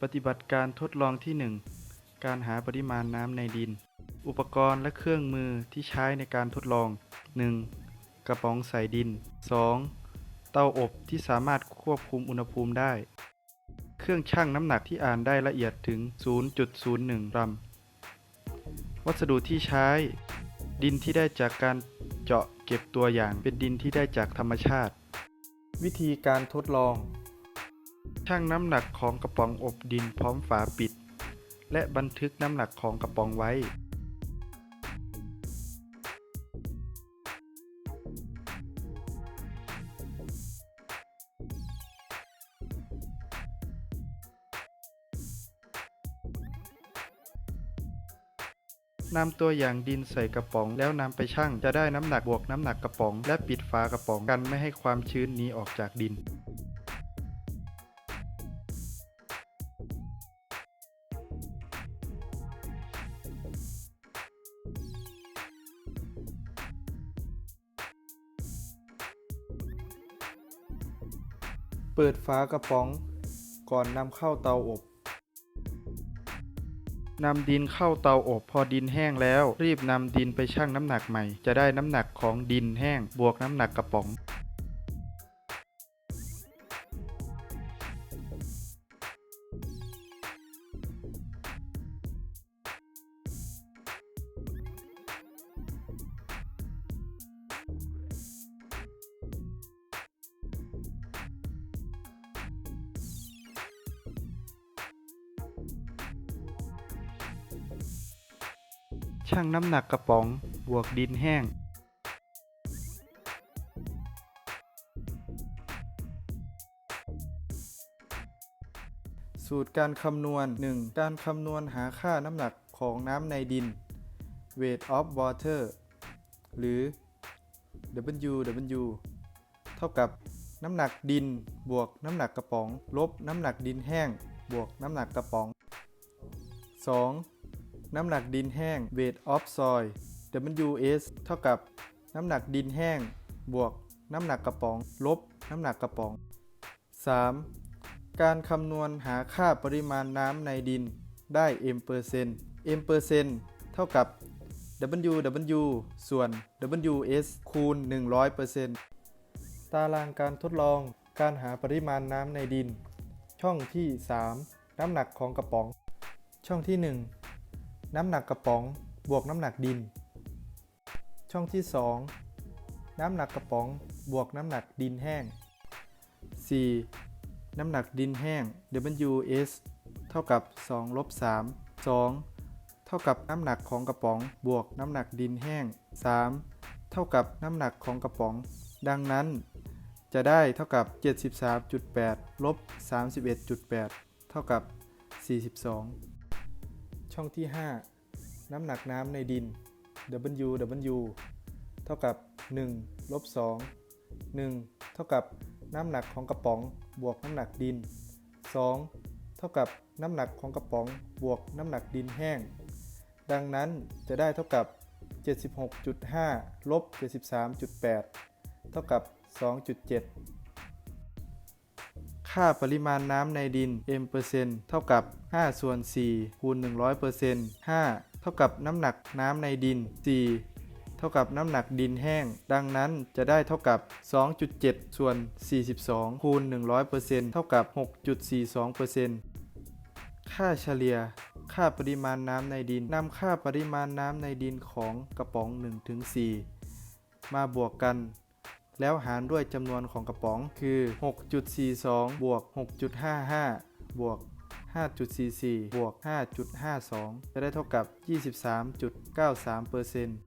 ปฏิบัติการทดลองที่ 1 การหาปริมาณน้ำในดิน อุปกรณ์และเครื่องมือที่ใช้ในการทดลอง 1. กระป๋องใส่ดิน 2. เตาอบที่สามารถควบคุมอุณหภูมิได้ เครื่องชั่งน้ำหนักที่อ่านได้ละเอียดถึง 0.01 กรัม วัสดุที่ใช้ ดินที่ได้จากการเจาะเก็บตัวอย่างเป็นดินที่ได้จากธรรมชาติ วิธีการทดลอง ชั่งน้ำหนักของกระป๋องอบดินพร้อมฝาปิด และบันทึกน้ำหนักของกระป๋องไว้ นำตัวอย่างดินใส่กระป๋องแล้วนำไปชั่งจะได้น้ำหนักบวกน้ำหนักกระป๋อง และปิดฝากระป๋องกันไม่ให้ความชื้นหนีออกจากดิน ปิดฝากระป๋องก่อนนำเข้าเตาอบนำดินเข้าเตาอบพอดินแห้งแล้ว รีบนำดินไปชั่งน้ำหนักใหม่ จะได้น้ำหนักของดินแห้งบวกน้ำหนักกระป๋อง ชั่งน้ำหนักกระป๋อง บวกดินแห้ง สูตรการคำนวณ 1. การคำนวณหาค่าน้ำหนักของน้ำในดิน weight of water หรือ WW เท่ากับน้ำหนักดินบวกน้ำหนักกระป๋อง ลบน้ำหนักดินแห้ง บวกน้ำหนักกระป๋อง 2. น้ำหนักดินแห้ง weight of soil WS เท่ากับน้ำหนักดินแห้ง บวกน้ำหนักกระป๋อง ลบน้ำหนักกระป๋อง 3. การคำนวณหาค่าปริมาณน้ำในดินได้ m เปอร์เซนต์ m เปอร์เซนต์เท่ากับ WW ส่วน WS คูณ 100%เปอร์เซ็นต์ตารางการทดลองการหาปริมาณน้ำในดิน ช่องที่ 3 น้ำหนักของกระป๋อง ช่องที่ 1 น้ำหนักกระป๋อง บวกน้ำหนักดิน ช่องที่ 2 น้ำหนักกระป๋อง บวกน้ำหนักดินแห้ง 4. น้ำหนักดินแห้ง WS เท่ากับ2ลบ3 2 เท่ากับน้ำหนักของกระป๋อง บวกน้ำหนักดินแห้ง 3 เท่ากับน้ำหนักของกระป๋อง ดังนั้น จะได้เท่ากับ 73.8ลบ31.8 เท่ากับ 42 ช่องที่ 5 น้ำหนักน้ำในดิน WW เท่ากับ 1 ลบ 2 1 เท่ากับน้ำหนักของกระป๋องบวกน้ำหนักดิน 2 เท่ากับน้ำหนักของกระป๋องบวกน้ำหนักดินแห้ง ดังนั้นจะได้เท่ากับ 76.5 ลบ 73.8 เท่ากับ 2.7 ค่าปริมาณน้ำในดิน m เปอร์เซ็นต์เท่ากับ 5 ส่วน 4 คูณ 100เปอร์เซ็นต์5เท่ากับน้ำหนักน้ำในดิน 4 เท่ากับน้ำหนักดินแห้ง ดังนั้นจะได้เท่ากับ 2.7 ส่วน 42 คูณ 100เปอร์เซ็นต์เท่ากับ 6.42เปอร์เซ็นต์ค่าเฉลี่ย ค่าปริมาณน้ำในดินนำค่าปริมาณน้ำในดินของกระป๋อง 1-4 มาบวกกัน แล้วหารด้วยจำนวนของกระป๋องคือ 6.42 บวก 6.55 บวก 5.44 บวก 5.52 จะได้เท่ากับ 23.93เปอร์เซ็นต์